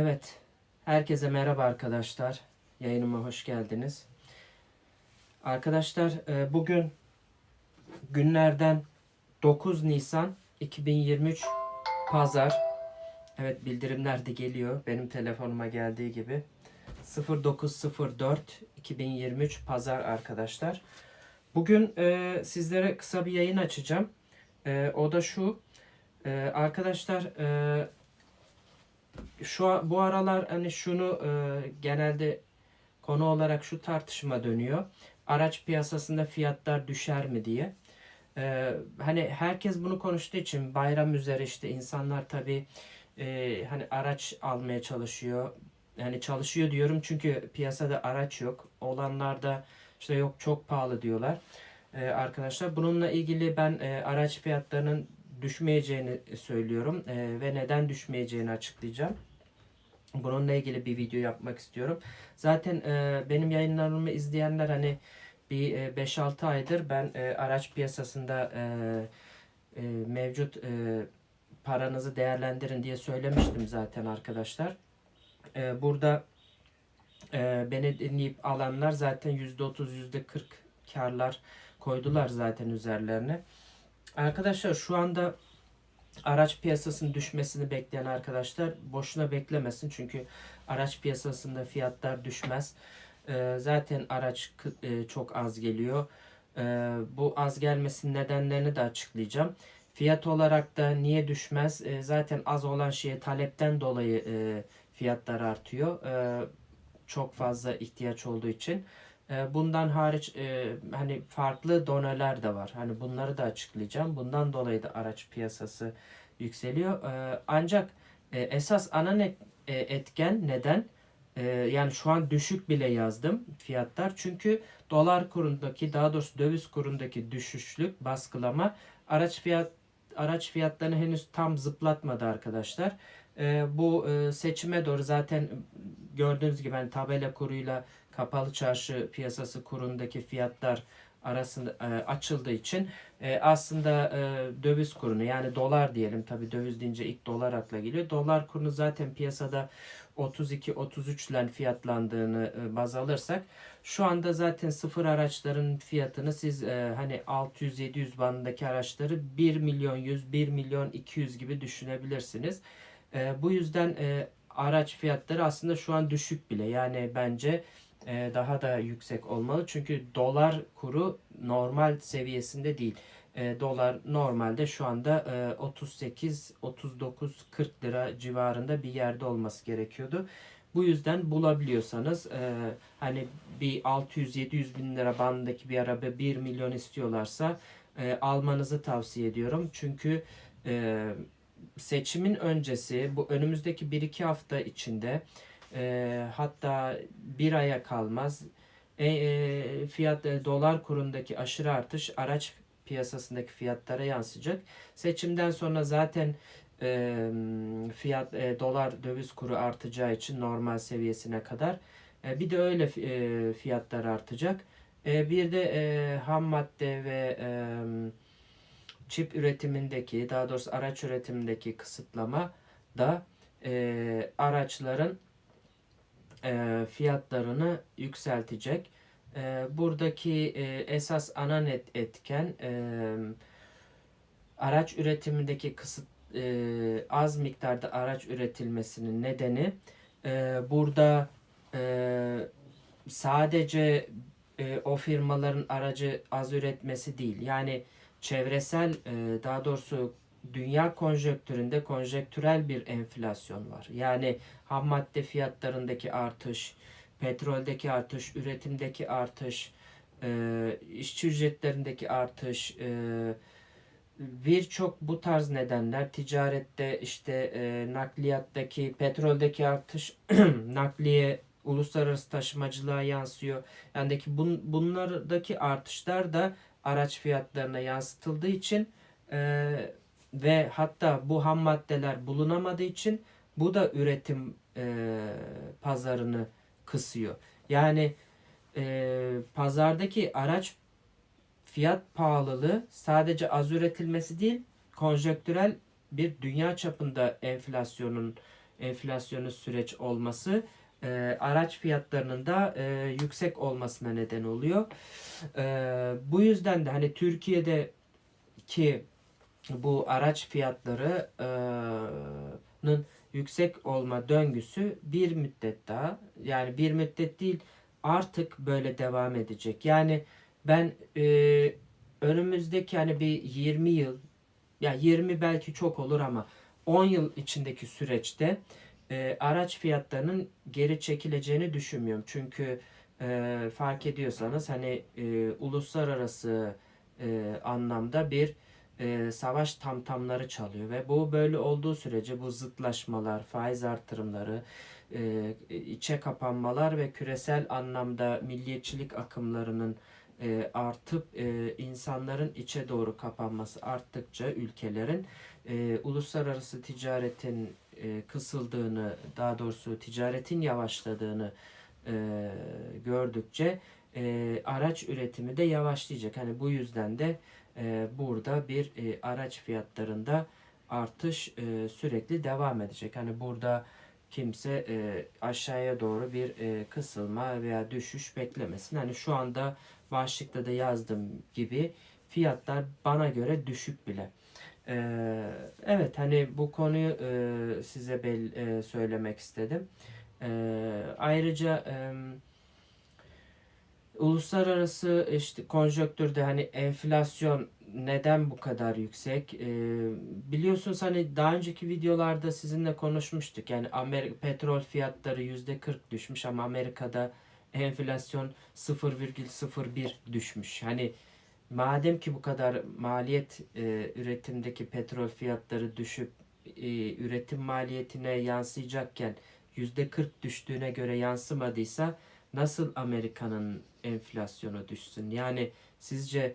Evet, herkese merhaba arkadaşlar. Yayınıma hoş geldiniz. Arkadaşlar, e, bugün günlerden 9 Nisan 2023 Pazar. Evet, bildirimler de geliyor. Benim telefonuma geldiği gibi. 0904 2023 Pazar arkadaşlar. Bugün e, sizlere kısa bir yayın açacağım. E, o da şu. E, arkadaşlar, şu bu aralar hani şunu e, genelde konu olarak şu tartışma dönüyor. Araç piyasasında fiyatlar düşer mi diye. E, hani herkes bunu konuştuğu için bayram üzere işte insanlar tabii e, hani araç almaya çalışıyor. Yani çalışıyor diyorum çünkü piyasada araç yok. Olanlar da işte yok çok pahalı diyorlar. E, arkadaşlar bununla ilgili ben e, araç fiyatlarının düşmeyeceğini söylüyorum e, ve neden düşmeyeceğini açıklayacağım. Bununla ilgili bir video yapmak istiyorum. Zaten e, benim yayınlarımı izleyenler hani bir e, 5-6 aydır ben e, araç piyasasında e, e, mevcut e, paranızı değerlendirin diye söylemiştim zaten arkadaşlar. E, burada e, beni dinleyip alanlar zaten %30 %40 karlar koydular zaten üzerlerine. Arkadaşlar şu anda araç piyasasının düşmesini bekleyen arkadaşlar boşuna beklemesin. Çünkü araç piyasasında fiyatlar düşmez. Ee, zaten araç e, çok az geliyor. Ee, bu az gelmesinin nedenlerini de açıklayacağım. Fiyat olarak da niye düşmez? Ee, zaten az olan şeye talepten dolayı e, fiyatlar artıyor. Çok fazla ihtiyaç olduğu için. Ee, Bundan hariç e, hani farklı doneler de var. Hani bunları da açıklayacağım. Bundan dolayı da araç piyasası yükseliyor. Ee, Ancak e, esas ana e, etken neden? E, Yani şu an düşük bile yazdım fiyatlar. Çünkü dolar kurundaki daha doğrusu döviz kurundaki düşüşlük, baskılama araç fiyat araç fiyatlarını henüz tam zıplatmadı arkadaşlar. Bu seçime doğru zaten gördüğünüz gibi hani tabela kuruyla kapalı çarşı piyasası kurundaki fiyatlar arasında e, açıldığı için e, aslında e, döviz kurunu yani dolar diyelim tabi döviz deyince ilk dolar akla geliyor. Dolar kurunu zaten piyasada 32-33 ile fiyatlandığını e, baz alırsak şu anda zaten sıfır araçların fiyatını siz e, hani 600-700 bandındaki araçları 1 milyon 100, 1 milyon 200 gibi düşünebilirsiniz. E, bu yüzden e, araç fiyatları aslında şu an düşük bile yani bence e, daha da yüksek olmalı. Çünkü dolar kuru normal seviyesinde değil. E, dolar normalde şu anda e, 38, 39, 40 lira civarında bir yerde olması gerekiyordu. Bu yüzden bulabiliyorsanız e, hani bir 600-700 bin lira bandındaki bir araba 1 milyon istiyorlarsa almanızı tavsiye ediyorum. Çünkü seçimin öncesi bu önümüzdeki 1-2 hafta içinde e, hatta bir aya kalmaz e, e, fiyat e, dolar kurundaki aşırı artış araç piyasasındaki fiyatlara yansıyacak. Seçimden sonra zaten e, fiyat e, dolar döviz kuru artacağı için normal seviyesine kadar e, bir de öyle e, fiyatlar artacak. E, bir de e, ham madde ve e, çip üretimindeki daha doğrusu araç üretimindeki kısıtlama da e, araçların e, fiyatlarını yükseltecek. E, buradaki e, esas ana net etken e, araç üretimindeki kısıt e, az miktarda araç üretilmesinin nedeni e, burada e, sadece e, o firmaların aracı az üretmesi değil. Yani çevresel e, daha doğrusu dünya konjonktüründe konjonktürel bir enflasyon var. Yani ham madde fiyatlarındaki artış, petroldeki artış, üretimdeki artış, e, işçi ücretlerindeki artış, e, birçok bu tarz nedenler ticarette işte e, nakliyattaki petroldeki artış nakliye uluslararası taşımacılığa yansıyor. Yani ki bun, bunlardaki artışlar da araç fiyatlarına yansıtıldığı için e, ve hatta bu ham maddeler bulunamadığı için bu da üretim e, pazarını kısıyor. Yani e, pazardaki araç fiyat pahalılığı sadece az üretilmesi değil, konjonktürel bir dünya çapında enflasyonun enflasyonist süreç olması e, araç fiyatlarının da e, yüksek olmasına neden oluyor. E, bu yüzden de hani Türkiye'de ki bu araç fiyatlarının yüksek olma döngüsü bir müddet daha yani bir müddet değil artık böyle devam edecek. Yani ben e, önümüzdeki hani bir 20 yıl ya 20 belki çok olur ama 10 yıl içindeki süreçte e, araç fiyatlarının geri çekileceğini düşünmüyorum. Çünkü e, fark ediyorsanız hani e, uluslararası e, anlamda bir e, savaş tamtamları çalıyor ve bu böyle olduğu sürece bu zıtlaşmalar, faiz artırımları, e, içe kapanmalar ve küresel anlamda milliyetçilik akımlarının e, artıp e, insanların içe doğru kapanması arttıkça ülkelerin e, uluslararası ticaretin e, kısıldığını, daha doğrusu ticaretin yavaşladığını e, gördükçe e, araç üretimi de yavaşlayacak. Hani bu yüzden de e, burada bir e, araç fiyatlarında artış e, sürekli devam edecek. Hani burada kimse e, aşağıya doğru bir e, kısılma veya düşüş beklemesin. Hani şu anda başlıkta da yazdığım gibi fiyatlar bana göre düşük bile. Ee, evet hani bu konuyu e, size bel, e, söylemek istedim. Ee, ayrıca e, uluslararası işte konjonktürde hani enflasyon neden bu kadar yüksek? Ee, biliyorsunuz hani daha önceki videolarda sizinle konuşmuştuk. Yani Amerika petrol fiyatları yüzde 40 düşmüş ama Amerika'da enflasyon 0,01 düşmüş. Hani madem ki bu kadar maliyet e, üretimdeki petrol fiyatları düşüp e, üretim maliyetine yansıyacakken yüzde 40 düştüğüne göre yansımadıysa nasıl Amerika'nın enflasyonu düşsün? Yani sizce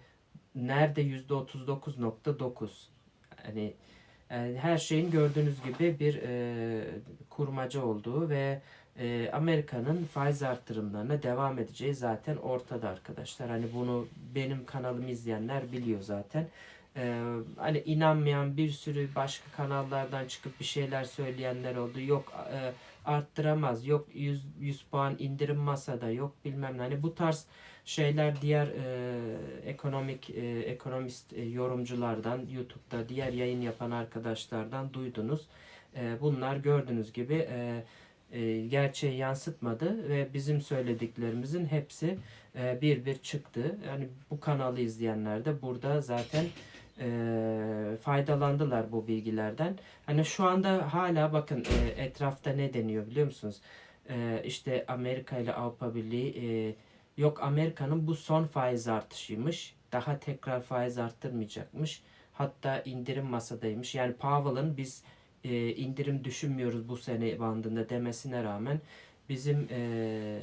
nerede yüzde 39.9? Hani yani her şeyin gördüğünüz gibi bir e, kurmaca olduğu ve e, Amerika'nın faiz artırımlarına devam edeceği zaten ortada arkadaşlar. Hani bunu benim kanalımı izleyenler biliyor zaten. E, hani inanmayan bir sürü başka kanallardan çıkıp bir şeyler söyleyenler oldu. Yok e, arttıramaz, yok 100, 100 puan indirim masada, yok bilmem ne. Hani bu tarz şeyler diğer e, ekonomik e, ekonomist e, yorumculardan, YouTube'da diğer yayın yapan arkadaşlardan duydunuz. E, bunlar gördüğünüz gibi e, e, gerçeği yansıtmadı ve bizim söylediklerimizin hepsi e, bir bir çıktı. Yani bu kanalı izleyenler de burada zaten e, faydalandılar bu bilgilerden. Hani şu anda hala bakın e, etrafta ne deniyor biliyor musunuz? E, işte Amerika ile Avrupa Birliği e, yok Amerika'nın bu son faiz artışıymış. Daha tekrar faiz arttırmayacakmış. Hatta indirim masadaymış. Yani Powell'ın biz e, indirim düşünmüyoruz bu sene bandında demesine rağmen bizim e,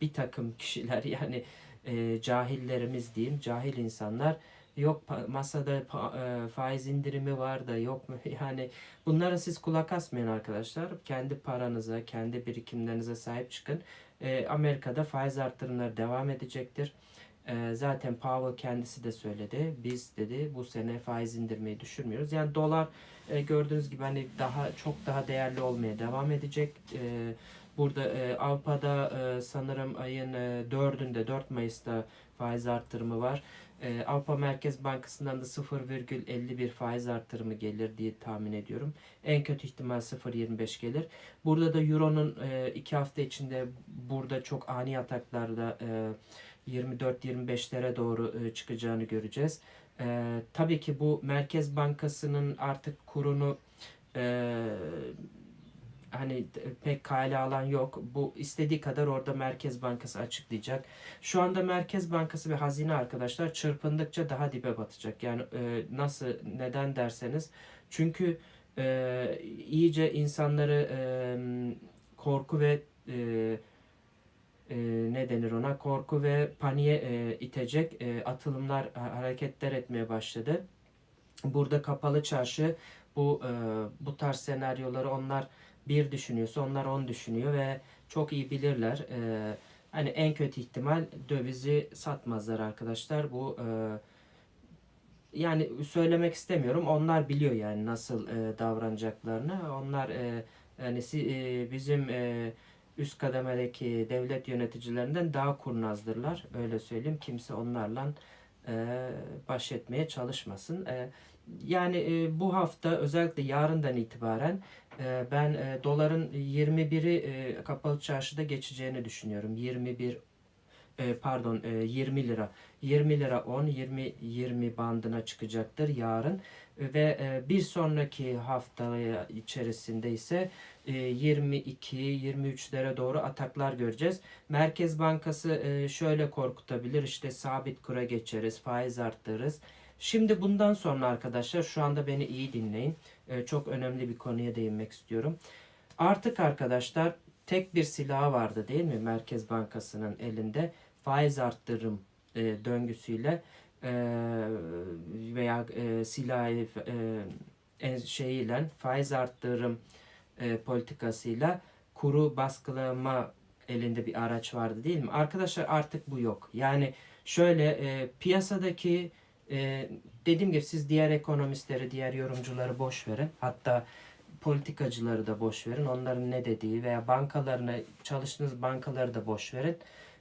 bir takım kişiler yani e, cahillerimiz diyeyim cahil insanlar yok masada e, faiz indirimi var da yok mu? Yani bunlara siz kulak asmayın arkadaşlar. Kendi paranıza kendi birikimlerinize sahip çıkın. E, Amerika'da faiz artırımları devam edecektir. E, zaten Powell kendisi de söyledi. Biz dedi bu sene faiz indirmeyi düşünmüyoruz yani dolar gördüğünüz gibi hani daha çok daha değerli olmaya devam edecek. Burada e, Avrupa'da sanırım ayın e, 4'ünde 4 Mayıs'ta faiz arttırımı var. E, Avrupa Merkez Bankası'ndan da 0,51 faiz artırımı gelir diye tahmin ediyorum. En kötü ihtimal 0,25 gelir. Burada da Euro'nun 2 e, hafta içinde burada çok ani ataklarda e, 24-25'lere doğru e, çıkacağını göreceğiz. Ee, tabii ki bu Merkez Bankası'nın artık kurunu e, hani pek kale alan yok. Bu istediği kadar orada Merkez Bankası açıklayacak. Şu anda Merkez Bankası ve hazine arkadaşlar çırpındıkça daha dibe batacak. Yani e, nasıl neden derseniz çünkü e, iyice insanları e, korku ve e, e, ne denir ona korku ve paniğe e, itecek e, atılımlar hareketler etmeye başladı. Burada kapalı çarşı bu e, bu tarz senaryoları onlar bir düşünüyorsa onlar on düşünüyor ve çok iyi bilirler. E, hani en kötü ihtimal dövizi satmazlar arkadaşlar. Bu e, yani söylemek istemiyorum. Onlar biliyor yani nasıl e, davranacaklarını. Onlar e, yani e, bizim e, üst kademedeki devlet yöneticilerinden daha kurnazdırlar. Öyle söyleyeyim. Kimse onlarla e, baş etmeye çalışmasın. E, yani e, bu hafta özellikle yarından itibaren e, ben e, doların 21'i e, kapalı çarşıda geçeceğini düşünüyorum. 21 e, pardon e, 20 lira. 20 lira 10, 20 20 bandına çıkacaktır yarın ve e, bir sonraki hafta içerisinde ise e, 22 23'lere doğru ataklar göreceğiz. Merkez Bankası e, şöyle korkutabilir. işte sabit kura geçeriz, faiz arttırırız. Şimdi bundan sonra arkadaşlar şu anda beni iyi dinleyin. E, çok önemli bir konuya değinmek istiyorum. Artık arkadaşlar tek bir silahı vardı değil mi Merkez Bankası'nın elinde? Faiz arttırım e, döngüsüyle e, veya e, silahı e, şeyiyle faiz arttırım politikasıyla kuru baskılama elinde bir araç vardı değil mi? Arkadaşlar artık bu yok. Yani şöyle e, piyasadaki e, dediğim gibi siz diğer ekonomistleri, diğer yorumcuları boş verin. Hatta politikacıları da boş verin. Onların ne dediği veya bankalarına çalıştığınız bankaları da boş verin.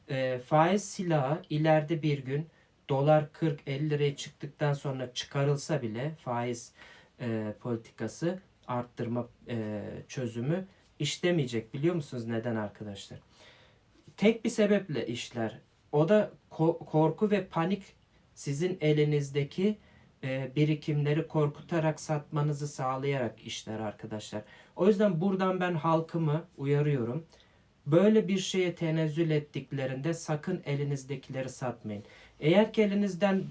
E, faiz silahı ileride bir gün dolar 40-50 liraya çıktıktan sonra çıkarılsa bile faiz e, politikası arttırma e, çözümü işlemeyecek. Biliyor musunuz neden arkadaşlar? Tek bir sebeple işler. O da ko- korku ve panik sizin elinizdeki e, birikimleri korkutarak satmanızı sağlayarak işler arkadaşlar. O yüzden buradan ben halkımı uyarıyorum. Böyle bir şeye tenezzül ettiklerinde sakın elinizdekileri satmayın. Eğer ki elinizden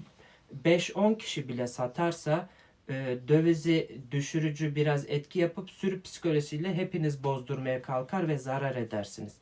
5-10 kişi bile satarsa e, dövizi düşürücü biraz etki yapıp sürü psikolojisiyle hepiniz bozdurmaya kalkar ve zarar edersiniz.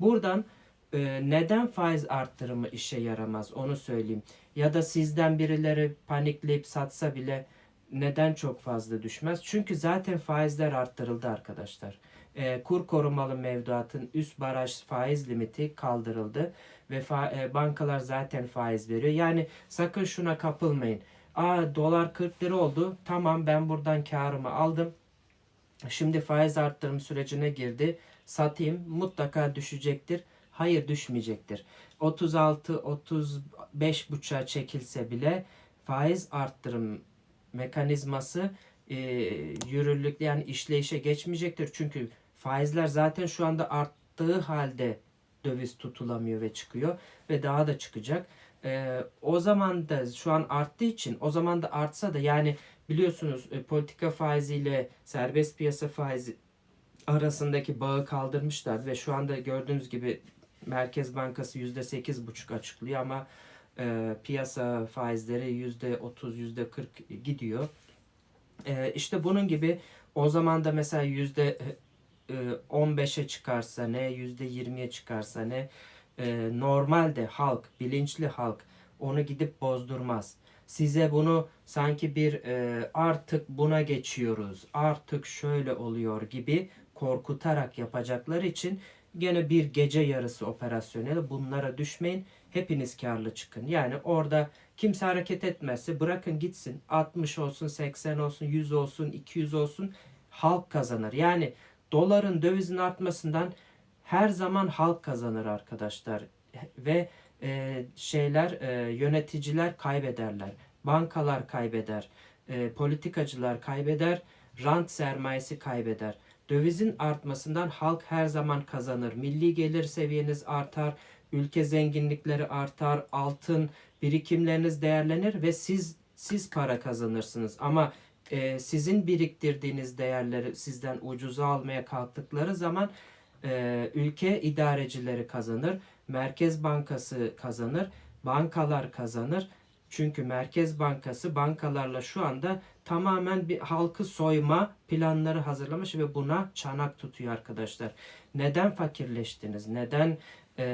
Buradan e, neden faiz arttırımı işe yaramaz onu söyleyeyim. Ya da sizden birileri panikleyip satsa bile neden çok fazla düşmez? Çünkü zaten faizler arttırıldı arkadaşlar. E, kur korumalı mevduatın üst baraj faiz limiti kaldırıldı ve fa- e, bankalar zaten faiz veriyor. Yani sakın şuna kapılmayın. Aa dolar 40 lira oldu. Tamam ben buradan karımı aldım. Şimdi faiz arttırım sürecine girdi. Satayım mutlaka düşecektir. Hayır düşmeyecektir. 36 35 buçuğa çekilse bile faiz arttırım mekanizması e, yürürlük yani işleyişe geçmeyecektir. Çünkü faizler zaten şu anda arttığı halde döviz tutulamıyor ve çıkıyor ve daha da çıkacak. E, o zaman da şu an arttığı için o zaman da artsa da yani biliyorsunuz e, politika faiziyle serbest piyasa faizi arasındaki bağı kaldırmışlar ve şu anda gördüğünüz gibi Merkez Bankası %8,5 açıklıyor ama e, piyasa faizleri %30, %40 gidiyor. E, işte bunun gibi o zaman da mesela yüzde e, 15'e çıkarsa ne, yüzde 20'ye çıkarsa ne, e, normalde halk, bilinçli halk onu gidip bozdurmaz. Size bunu sanki bir e, artık buna geçiyoruz, artık şöyle oluyor gibi korkutarak yapacakları için gene bir gece yarısı operasyonel bunlara düşmeyin. Hepiniz karlı çıkın. Yani orada kimse hareket etmezse bırakın gitsin. 60 olsun, 80 olsun, 100 olsun, 200 olsun halk kazanır. Yani doların dövizin artmasından her zaman halk kazanır arkadaşlar. Ve e, şeyler e, yöneticiler kaybederler. Bankalar kaybeder. E, politikacılar kaybeder. Rant sermayesi kaybeder. Dövizin artmasından halk her zaman kazanır. Milli gelir seviyeniz artar, ülke zenginlikleri artar, altın birikimleriniz değerlenir ve siz siz para kazanırsınız. Ama e, sizin biriktirdiğiniz değerleri sizden ucuza almaya kalktıkları zaman e, ülke idarecileri kazanır, Merkez Bankası kazanır, bankalar kazanır. Çünkü Merkez Bankası bankalarla şu anda tamamen bir halkı soyma planları hazırlamış ve buna çanak tutuyor arkadaşlar. Neden fakirleştiniz? Neden e,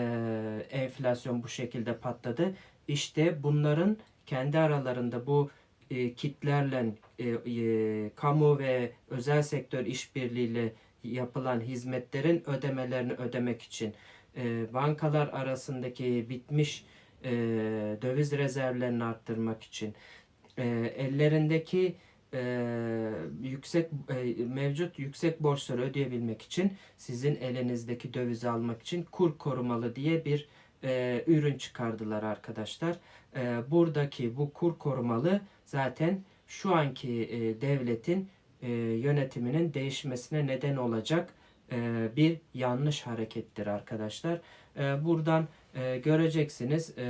enflasyon bu şekilde patladı? İşte bunların kendi aralarında bu e, kitlerle e, e, kamu ve özel sektör işbirliğiyle yapılan hizmetlerin ödemelerini ödemek için e, bankalar arasındaki bitmiş e, döviz rezervlerini arttırmak için e, ellerindeki e, yüksek e, mevcut yüksek borçları ödeyebilmek için sizin elinizdeki dövizi almak için kur korumalı diye bir e, ürün çıkardılar arkadaşlar. E, buradaki bu kur korumalı zaten şu anki e, devletin e, yönetiminin değişmesine neden olacak e, bir yanlış harekettir arkadaşlar. E, buradan e, göreceksiniz e,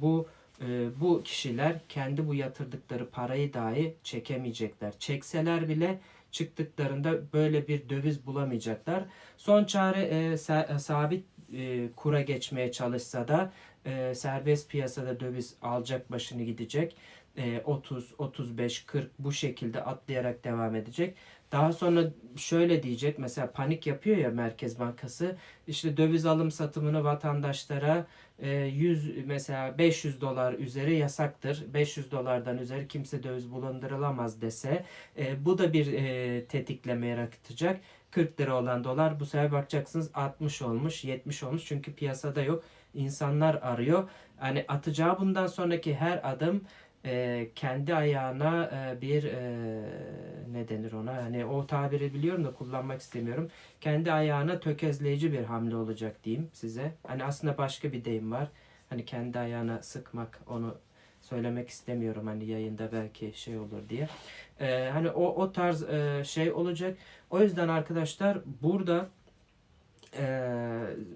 bu e, bu kişiler kendi bu yatırdıkları parayı dahi çekemeyecekler. Çekseler bile çıktıklarında böyle bir döviz bulamayacaklar. Son çare e, sa- sabit e, kura geçmeye çalışsa da e, serbest piyasada döviz alacak başını gidecek. E, 30, 35, 40 bu şekilde atlayarak devam edecek. Daha sonra şöyle diyecek mesela panik yapıyor ya Merkez Bankası işte döviz alım satımını vatandaşlara e, 100 mesela 500 dolar üzeri yasaktır. 500 dolardan üzeri kimse döviz bulundurılamaz dese e, bu da bir e, tetikleme yaratacak. 40 lira olan dolar bu sefer bakacaksınız 60 olmuş 70 olmuş çünkü piyasada yok. İnsanlar arıyor. Hani atacağı bundan sonraki her adım e, kendi ayağına e, bir e, ne denir ona hani o tabiri biliyorum da kullanmak istemiyorum. Kendi ayağına tökezleyici bir hamle olacak diyeyim size. Hani aslında başka bir deyim var. Hani kendi ayağına sıkmak onu söylemek istemiyorum hani yayında belki şey olur diye. E, hani o o tarz e, şey olacak. O yüzden arkadaşlar burada e,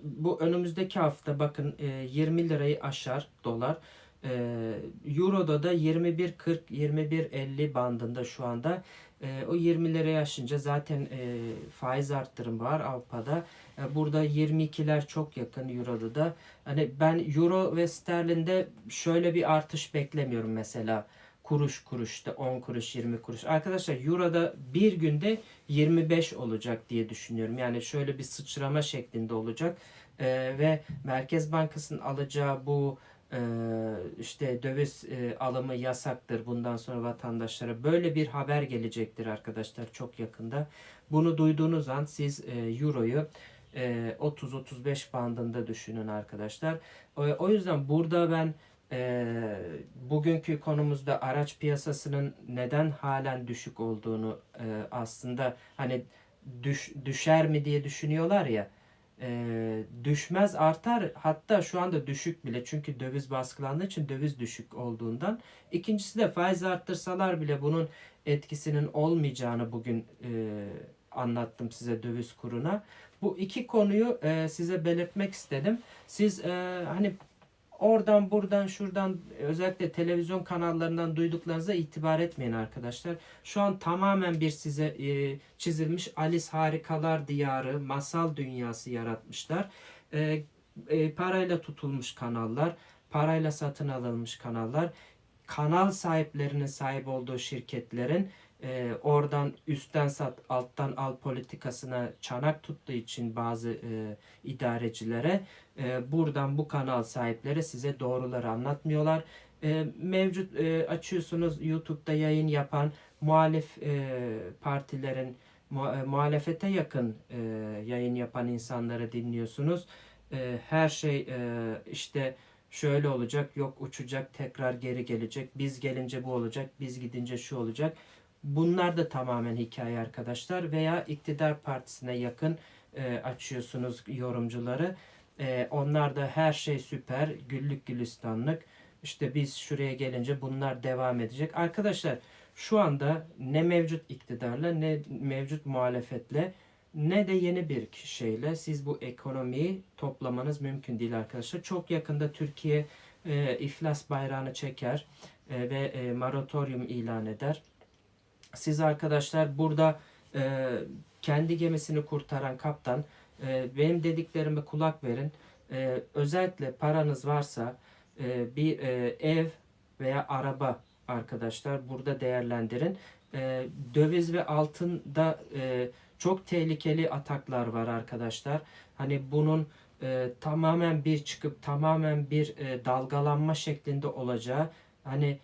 bu önümüzdeki hafta bakın e, 20 lirayı aşar dolar. Ee, Euro'da da 21.40 21.50 bandında şu anda. Ee, o 20 liraya aşınca zaten e, faiz arttırım var Avrupa'da. Ee, burada 22'ler çok yakın Euro'da da. Hani ben Euro ve sterlinde şöyle bir artış beklemiyorum mesela. Kuruş kuruşta 10 kuruş 20 kuruş. Arkadaşlar Euro'da bir günde 25 olacak diye düşünüyorum. Yani şöyle bir sıçrama şeklinde olacak. Ve Merkez Bankası'nın alacağı bu işte döviz e, alımı yasaktır bundan sonra vatandaşlara böyle bir haber gelecektir arkadaşlar çok yakında. Bunu duyduğunuz an siz e, euroyu e, 30-35 bandında düşünün arkadaşlar. O, yüzden burada ben e, bugünkü konumuzda araç piyasasının neden halen düşük olduğunu e, aslında hani düş, düşer mi diye düşünüyorlar ya e, düşmez artar hatta şu anda düşük bile çünkü döviz baskılandığı için döviz düşük olduğundan. İkincisi de faiz arttırsalar bile bunun etkisinin olmayacağını bugün e, anlattım size döviz kuruna. Bu iki konuyu e, size belirtmek istedim. Siz e, hani oradan buradan şuradan özellikle televizyon kanallarından duyduklarınıza itibar etmeyin arkadaşlar. Şu an tamamen bir size e, çizilmiş Alice Harikalar Diyarı masal dünyası yaratmışlar. E, e, parayla tutulmuş kanallar, parayla satın alınmış kanallar, kanal sahiplerinin sahip olduğu şirketlerin e, oradan üstten sat alttan al politikasına çanak tuttuğu için bazı e, idarecilere e, buradan bu kanal sahipleri size doğruları anlatmıyorlar. E, mevcut e, açıyorsunuz YouTube'da yayın yapan muhalif e, partilerin e, muhalefete yakın e, yayın yapan insanları dinliyorsunuz. E, her şey e, işte şöyle olacak, yok uçacak, tekrar geri gelecek. Biz gelince bu olacak, biz gidince şu olacak. Bunlar da tamamen hikaye arkadaşlar veya iktidar partisine yakın e, açıyorsunuz yorumcuları. E, onlar da her şey süper, güllük gülistanlık. İşte biz şuraya gelince bunlar devam edecek. Arkadaşlar şu anda ne mevcut iktidarla ne mevcut muhalefetle ne de yeni bir şeyle siz bu ekonomiyi toplamanız mümkün değil arkadaşlar. Çok yakında Türkiye e, iflas bayrağını çeker e, ve e, moratorium ilan eder. Siz arkadaşlar burada e, kendi gemisini kurtaran kaptan e, benim dediklerime kulak verin. E, özellikle paranız varsa e, bir e, ev veya araba arkadaşlar burada değerlendirin. E, döviz ve altında e, çok tehlikeli ataklar var arkadaşlar. Hani bunun e, tamamen bir çıkıp tamamen bir e, dalgalanma şeklinde olacağı hani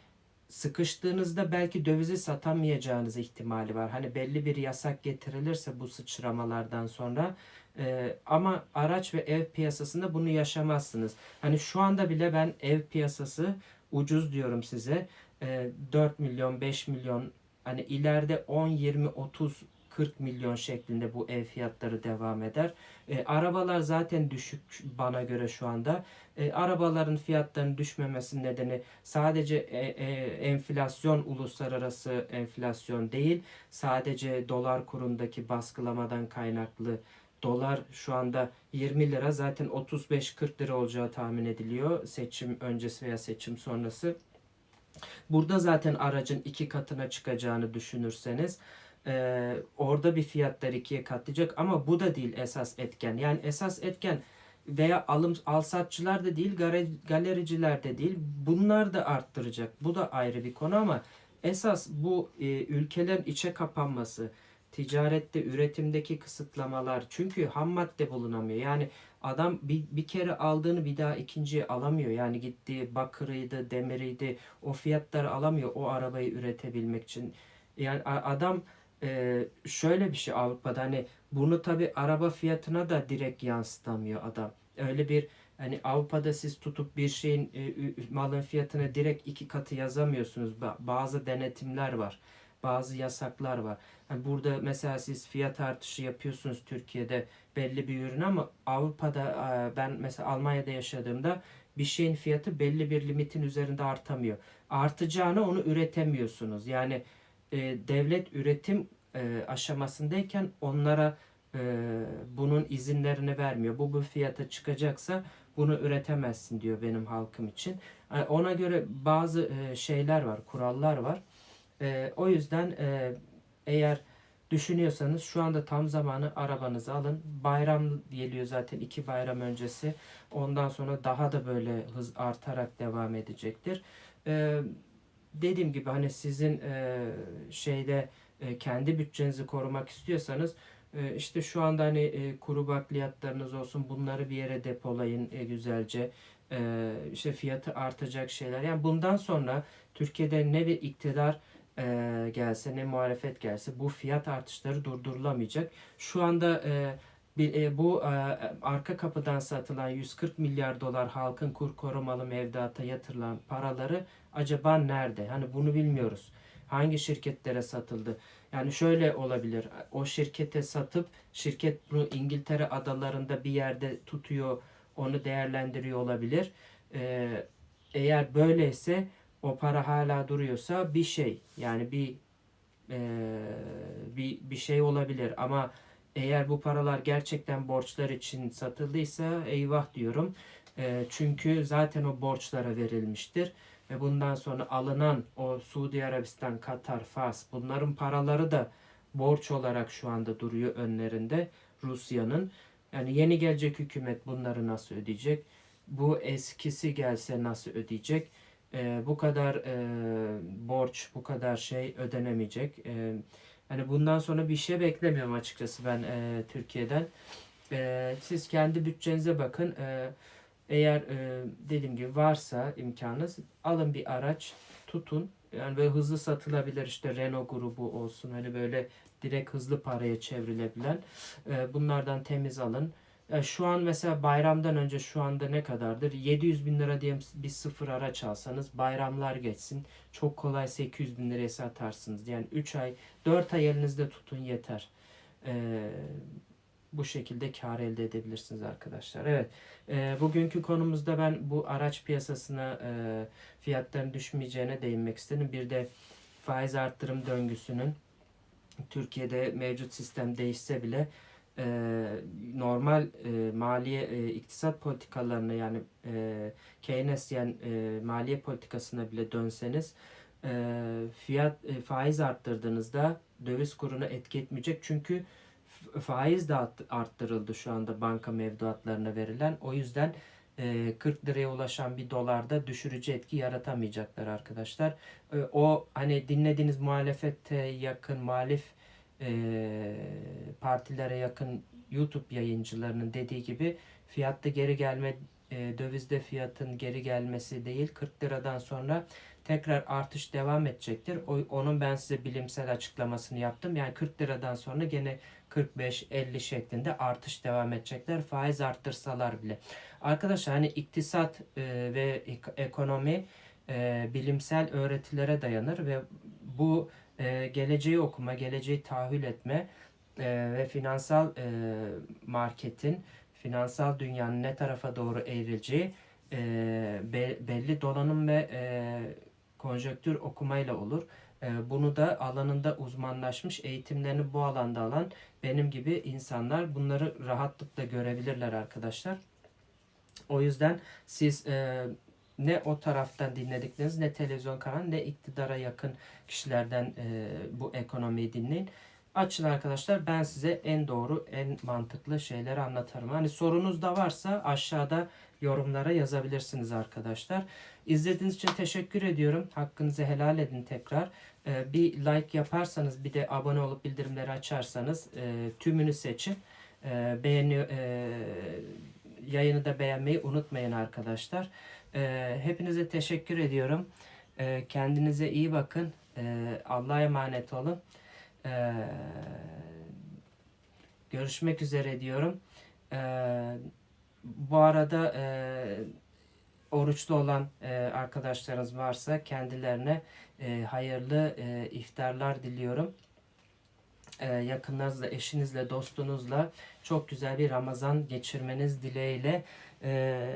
sıkıştığınızda belki dövizi satamayacağınız ihtimali var. Hani belli bir yasak getirilirse bu sıçramalardan sonra e, ama araç ve ev piyasasında bunu yaşamazsınız. Hani şu anda bile ben ev piyasası ucuz diyorum size. E, 4 milyon 5 milyon Hani ileride 10, 20, 30 40 milyon şeklinde bu ev fiyatları devam eder. E, arabalar zaten düşük bana göre şu anda. E, arabaların fiyatlarının düşmemesinin nedeni sadece e, e, enflasyon, uluslararası enflasyon değil, sadece dolar kurundaki baskılamadan kaynaklı dolar şu anda 20 lira zaten 35-40 lira olacağı tahmin ediliyor seçim öncesi veya seçim sonrası. Burada zaten aracın iki katına çıkacağını düşünürseniz e, orada bir fiyatlar ikiye katlayacak ama bu da değil esas etken. Yani esas etken veya alım alsatçılar da değil, galericiler de değil. Bunlar da arttıracak. Bu da ayrı bir konu ama esas bu e, ülkelerin içe kapanması, ticarette, üretimdeki kısıtlamalar. Çünkü ham madde bulunamıyor. Yani adam bir, bir kere aldığını bir daha ikinciye alamıyor. Yani gittiği bakırıydı, demiriydi o fiyatları alamıyor o arabayı üretebilmek için. Yani adam e, şöyle bir şey Avrupa'da hani bunu tabi araba fiyatına da direkt yansıtamıyor adam. Öyle bir hani Avrupa'da siz tutup bir şeyin e, malın fiyatına direkt iki katı yazamıyorsunuz. Ba- Bazı denetimler var. Bazı yasaklar var. Hani burada mesela siz fiyat artışı yapıyorsunuz Türkiye'de belli bir ürün ama Avrupa'da e, ben mesela Almanya'da yaşadığımda bir şeyin fiyatı belli bir limitin üzerinde artamıyor. Artacağını onu üretemiyorsunuz. Yani e, devlet üretim e, aşamasındayken onlara e, bunun izinlerini vermiyor. Bu bu fiyata çıkacaksa bunu üretemezsin diyor benim halkım için. Yani ona göre bazı e, şeyler var, kurallar var. E, o yüzden e, eğer düşünüyorsanız şu anda tam zamanı arabanızı alın. Bayram geliyor zaten iki bayram öncesi. Ondan sonra daha da böyle hız artarak devam edecektir. E, dediğim gibi hani sizin e, şeyde e, kendi bütçenizi korumak istiyorsanız e, işte şu anda hani e, kuru bakliyatlarınız olsun bunları bir yere depolayın e, güzelce. E, işte fiyatı artacak şeyler. Yani bundan sonra Türkiye'de ne bir iktidar e, gelse ne muhalefet gelse bu fiyat artışları durdurulamayacak. Şu anda e, bu e, arka kapıdan satılan 140 milyar dolar halkın kur korumalı mevduata yatırılan paraları acaba nerede? Hani bunu bilmiyoruz. Hangi şirketlere satıldı? Yani şöyle olabilir. O şirkete satıp şirket bunu İngiltere adalarında bir yerde tutuyor, onu değerlendiriyor olabilir. Ee, eğer böyleyse o para hala duruyorsa bir şey yani bir e, bir bir şey olabilir ama eğer bu paralar gerçekten borçlar için satıldıysa eyvah diyorum. E, çünkü zaten o borçlara verilmiştir ve bundan sonra alınan o Suudi Arabistan, Katar, Fas bunların paraları da borç olarak şu anda duruyor önlerinde Rusya'nın. Yani yeni gelecek hükümet bunları nasıl ödeyecek? Bu eskisi gelse nasıl ödeyecek? Ee, bu kadar e, borç, bu kadar şey ödenemeyecek. Ee, hani bundan sonra bir şey beklemiyorum açıkçası ben e, Türkiye'den. Ee, siz kendi bütçenize bakın. Ee, eğer e, dediğim gibi varsa imkanınız alın bir araç tutun. Yani böyle hızlı satılabilir işte Renault grubu olsun hani böyle direkt hızlı paraya çevrilebilen e, bunlardan temiz alın. E, şu an mesela bayramdan önce şu anda ne kadardır? 700 bin lira diye bir sıfır araç alsanız bayramlar geçsin. Çok kolay 800 bin liraya satarsınız. Yani 3 ay 4 ay elinizde tutun yeter. E, bu şekilde kar elde edebilirsiniz arkadaşlar. Evet. E, bugünkü konumuzda ben bu araç piyasasına e, fiyatların düşmeyeceğine değinmek istedim. Bir de faiz arttırım döngüsünün Türkiye'de mevcut sistem değişse bile e, normal e, maliye e, iktisat politikalarına yani e, Keynesyen e, maliye politikasına bile dönseniz e, fiyat e, faiz arttırdığınızda döviz kuruna etki etmeyecek çünkü faiz de art- arttırıldı şu anda banka mevduatlarına verilen o yüzden e, 40 liraya ulaşan bir dolarda düşürücü etki yaratamayacaklar arkadaşlar. E, o hani dinlediğiniz muhalefete yakın muhalif e, partilere yakın YouTube yayıncılarının dediği gibi fiyatta geri gelme e, dövizde fiyatın geri gelmesi değil 40 liradan sonra tekrar artış devam edecektir. O, onun ben size bilimsel açıklamasını yaptım. Yani 40 liradan sonra gene 45-50 şeklinde artış devam edecekler. Faiz arttırsalar bile. Arkadaşlar hani iktisat e, ve ek- ekonomi e, bilimsel öğretilere dayanır ve bu e, geleceği okuma, geleceği tahayyül etme e, ve finansal e, marketin, finansal dünyanın ne tarafa doğru evrileceği e, be- belli donanım ve e, konjonktür okumayla olur. E, bunu da alanında uzmanlaşmış, eğitimlerini bu alanda alan benim gibi insanlar bunları rahatlıkla görebilirler arkadaşlar. O yüzden siz e, ne o taraftan dinledikleriniz ne televizyon kanalı ne iktidara yakın kişilerden e, bu ekonomiyi dinleyin. Açın arkadaşlar ben size en doğru en mantıklı şeyleri anlatırım. Hani sorunuz da varsa aşağıda yorumlara yazabilirsiniz arkadaşlar. İzlediğiniz için teşekkür ediyorum. Hakkınızı helal edin tekrar. E, bir like yaparsanız bir de abone olup bildirimleri açarsanız e, tümünü seçin. E, beğeni e, yayını da beğenmeyi unutmayın arkadaşlar. E, hepinize teşekkür ediyorum. E, kendinize iyi bakın. E, Allah'a emanet olun. E, görüşmek üzere diyorum. E, bu arada e, oruçlu olan e, arkadaşlarınız varsa kendilerine e, hayırlı e, iftarlar diliyorum. E, yakınlarınızla, eşinizle, dostunuzla çok güzel bir Ramazan geçirmeniz dileğiyle e,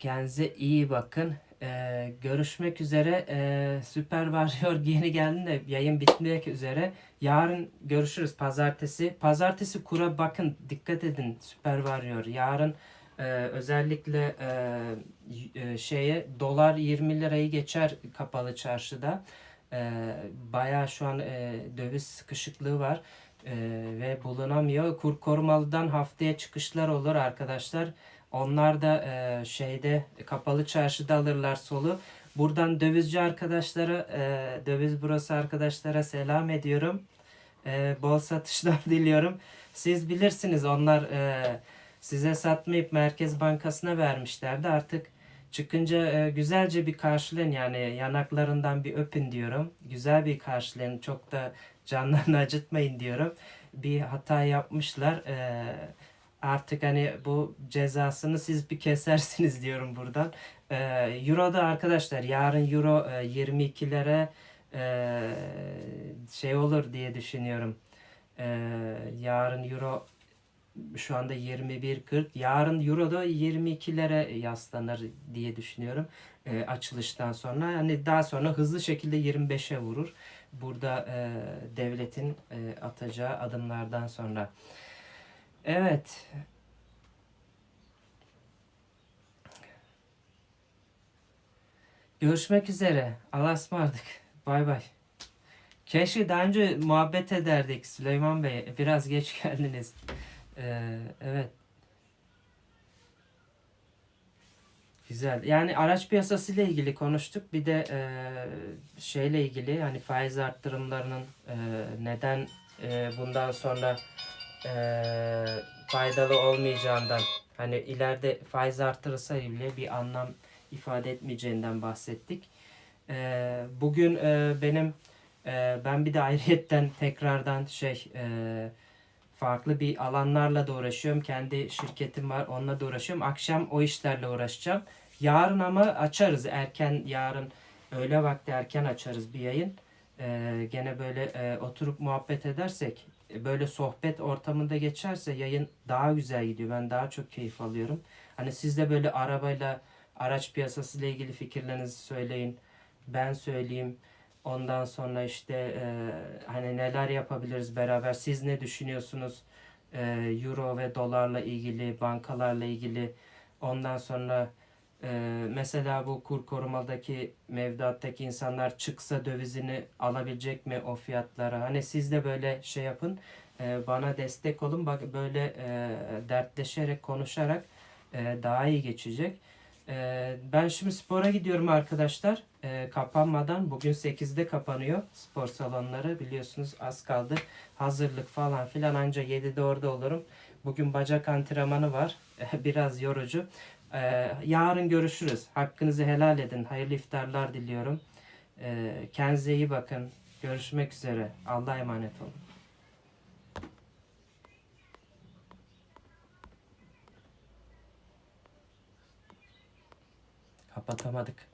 kendinize iyi bakın. E, görüşmek üzere. E, Süper Warrior yeni geldi de yayın bitmek üzere. Yarın görüşürüz pazartesi. Pazartesi kura bakın dikkat edin Süper Warrior. Yarın e, özellikle e, e, şeye dolar 20 lirayı geçer kapalı çarşıda. E, bayağı şu an e, döviz sıkışıklığı var E, ve bulunamıyor. Kur korumalıdan haftaya çıkışlar olur arkadaşlar. Onlar da e, şeyde kapalı çarşıda alırlar solu. Buradan dövizci arkadaşlara, e, döviz burası arkadaşlara selam ediyorum. E, bol satışlar diliyorum. Siz bilirsiniz onlar e, size satmayıp Merkez Bankası'na vermişlerdi. Artık çıkınca e, güzelce bir karşılayın yani yanaklarından bir öpün diyorum. Güzel bir karşılayın. Çok da canlarını acıtmayın diyorum. Bir hata yapmışlar. E, artık hani bu cezasını siz bir kesersiniz diyorum buradan. E, Euro'da arkadaşlar yarın Euro e, 22'lere e, şey olur diye düşünüyorum. E, yarın Euro şu anda 21.40. Yarın Euro da 22'lere yaslanır diye düşünüyorum. E, açılıştan sonra. Hani daha sonra hızlı şekilde 25'e vurur. Burada e, devletin e, atacağı adımlardan sonra. Evet. Görüşmek üzere. Allah'a ısmarladık. Bay bay. Keşke daha önce muhabbet ederdik Süleyman Bey. Biraz geç geldiniz. Ee, evet. Güzel. Yani araç piyasası ile ilgili konuştuk. Bir de e, şeyle ilgili hani faiz arttırımlarının e, neden e, bundan sonra e, faydalı olmayacağından hani ileride faiz artırılsa bile bir anlam ifade etmeyeceğinden bahsettik. E, bugün e, benim e, ben bir de ayrıyetten tekrardan şey e, farklı bir alanlarla da uğraşıyorum. Kendi şirketim var onunla da uğraşıyorum. Akşam o işlerle uğraşacağım. Yarın ama açarız erken yarın öğle vakti erken açarız bir yayın. Ee, gene böyle e, oturup muhabbet edersek böyle sohbet ortamında geçerse yayın daha güzel gidiyor. Ben daha çok keyif alıyorum. Hani siz de böyle arabayla araç piyasası ile ilgili fikirlerinizi söyleyin. Ben söyleyeyim. Ondan sonra işte e, hani neler yapabiliriz beraber? Siz ne düşünüyorsunuz? E, Euro ve dolarla ilgili, bankalarla ilgili. Ondan sonra e, mesela bu kur korumadaki mevduattaki insanlar çıksa dövizini alabilecek mi o fiyatlara? Hani siz de böyle şey yapın. E, bana destek olun. Bak böyle e, dertleşerek, konuşarak e, daha iyi geçecek. E, ben şimdi spora gidiyorum arkadaşlar. E, kapanmadan bugün 8'de kapanıyor spor salonları. Biliyorsunuz az kaldı. Hazırlık falan filan anca 7'de orada olurum. Bugün bacak antrenmanı var. Biraz yorucu. E, yarın görüşürüz. Hakkınızı helal edin. Hayırlı iftarlar diliyorum. E, kendinize iyi bakın. Görüşmek üzere. Allah'a emanet olun. Kapatamadık.